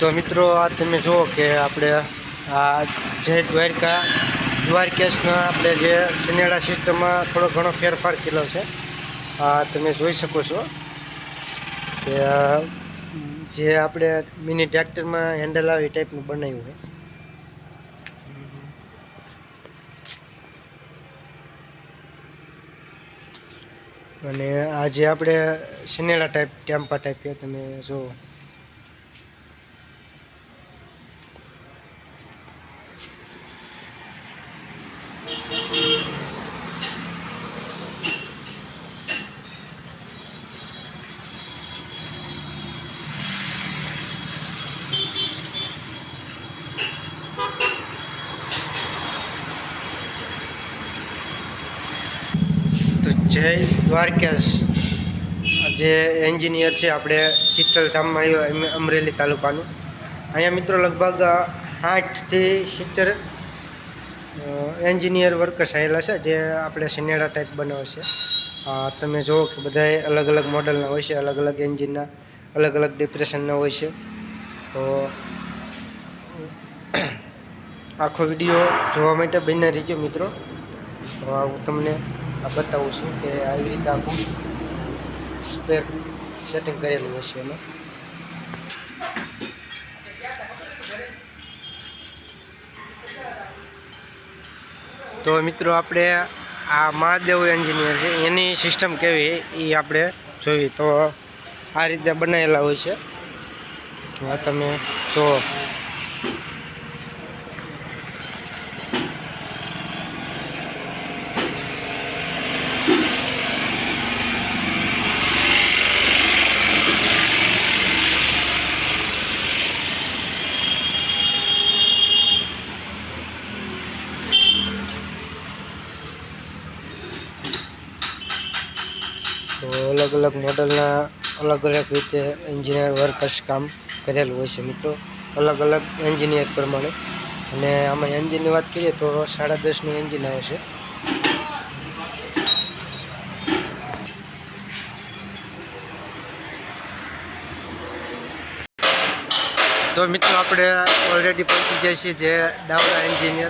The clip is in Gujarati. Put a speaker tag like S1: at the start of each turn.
S1: તો મિત્રો, આ તમે જુઓ કે આપણે આ જે દ્વારકા, દ્વારકેશના આપણે જે સનેડા સિસ્ટમમાં થોડો ઘણો ફેરફાર કરેલો છે. આ તમે જોઈ શકો છો કે જે આપણે મિની ટ્રેક્ટરમાં હેન્ડલ આવે ટાઈપનું બનાવ્યું છે. અને આ જે આપણે સનેડા ટાઈપ, ટેમ્પા ટાઈપ છે, તમે જુઓ. જય દ્વારકેશ જે એન્જિનિયર છે આપણે ચિત્તલધામમાં આવ્યો અમરેલી તાલુકાનું. અહીંયા મિત્રો લગભગ આઠથી સિત્તેર એન્જિનિયર વર્કર્સ આવેલા છે જે આપણે સિનેડા ટાઈપ બનાવે છે. તમે જુઓ કે બધાએ અલગ અલગ મોડલના હોય છે, અલગ અલગ એન્જિનના, અલગ અલગ ડિપ્રેશનના હોય છે. તો આખો વીડિયો જોવા માટે બની રહીજો મિત્રો. તો હું તમને બતાવું છું કે આવી રીતે આખું સ્પેર સેટિંગ કરેલું હશે એમાં તો મિત્રો આપણે આ મહાદેવ એન્જિનિયર છે, એની સિસ્ટમ કેવી એ આપણે જોઈ. તો આ રીતે બનાવેલા હોય છે. આ તમે જુઓ તો અલગ અલગ મોડલના અલગ અલગ રીતે એન્જિનિયર વર્કર્સ કામ કરેલું હોય છે મિત્રો. અલગ અલગ એન્જિનિયર પ્રમાણે. અને આમાં એન્જિનની વાત કરીએ તો સાડા દસનું એન્જિન આવે છે. તો મિત્રો આપણે ઓલરેડી પહોંચી જાય છીએ જે દાવડા એન્જિનિયર